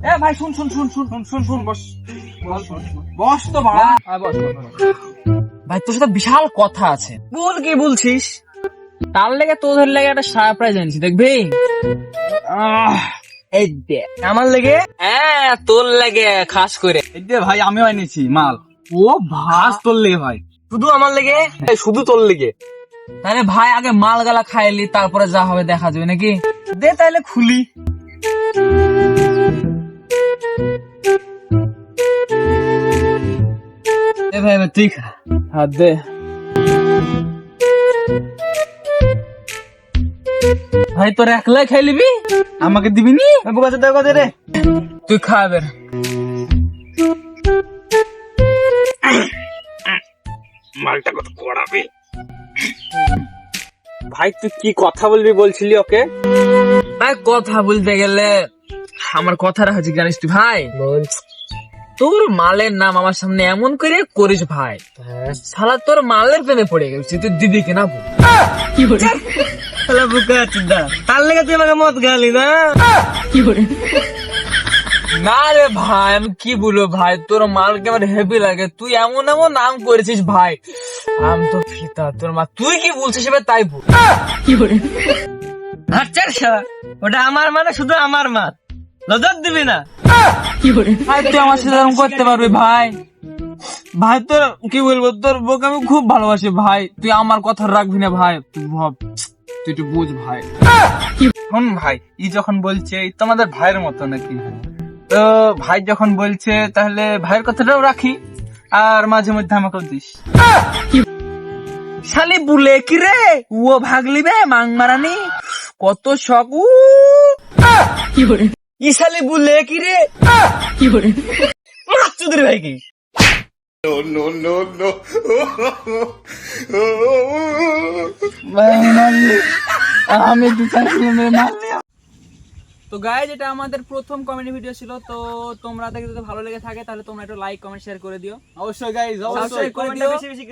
এ ভাই শুন শুন শুন শুন শুন শুন শুন বস। বস তো বাড়া। হ্যাঁ, বস। ভাই তোর সাথে বিশাল কথা আছে। বল কি বলছিস? তার লেগে তোদের লেগে একটা সারপ্রাইজ এনেছি দেখবি? এই দে। আমার লেগে? হ্যাঁ তোর লেগে খাস করে। এই দে ভাই আমিও এনেছি মাল। ও আজ তোর লেগে ভাই। শুধু আমার লেগে? শুধু তোর লেগে। তাহলে ভাই আগে মাল গালা খাইলি তারপরে যা হবে দেখা যাবে নাকি? দে তাহলে খুলি। এ ভাই এবার তুই খা। হাত দে। ভাই তোর একলাই খাই লিবি আমাকে দিবি নি? বোকাতে দেখ কথা রে? তুই খা এবার। মালটা কত কড়াবে ভাই তুই কি কথা বলবি বলছিলি ওকে? ভাই কথা বলতে গেলে আমার কথা রাখা জানিস তুই ভাই? তোর মালের নাম আমার সামনে এমন করে করিস ভাই। শালা তোর মালের প্রেমে পড়ে গেছিস তুই বল। কি শালা বুকা চিন্তা তার লেগে তুই আমাকে মত গালি না না রে ভাই আমি কি বলব ভাই? তোর মালকে আমার হেভি লাগে। তুই এমন এমন নাম করেছিস ভাই। আমি তো ফিতা তোর মা তুই কি বলছিস এবার তাই বল। আচ্ছা শালা ওটা আমার মানে শুধু আমার মাত নজর দিবি না। ভাই তুই আমার সাথে এরকম করতে পারবি ভাই। ভাই তোর কি বলব তোর বউকে আমি খুব ভালোবাসি ভাই। তুই আমার কথা রাখবি না ভাই। তুই ভাব তুই একটু বুঝ ভাই। শোন ভাই ই যখন বলছে এই তো আমাদের ভাইয়ের মতো নাকি? তো ভাই যখন বলছে তাহলে ভাইয়ের কথাটাও রাখি আর মাঝে মধ্যে আমাকেও দিস। শালি বুলে কি রে? ও ভাগলি বে মাং মারানি। কত শখ উ। ই শালি বুলে কি রে? চুদির ভাই কি? আমি তো গায়ে যেটা আমাদের প্রথম কমেডি ভিডিও ছিল তো তোমরা দেখে যদি ভালো লেগে থাকে তাহলে তোমরা একটু লাইক কমেন্ট শেয়ার করে দিও। অবশ্যই গাইজ অবশ্যই। করে দিও। বেশি বেশি করে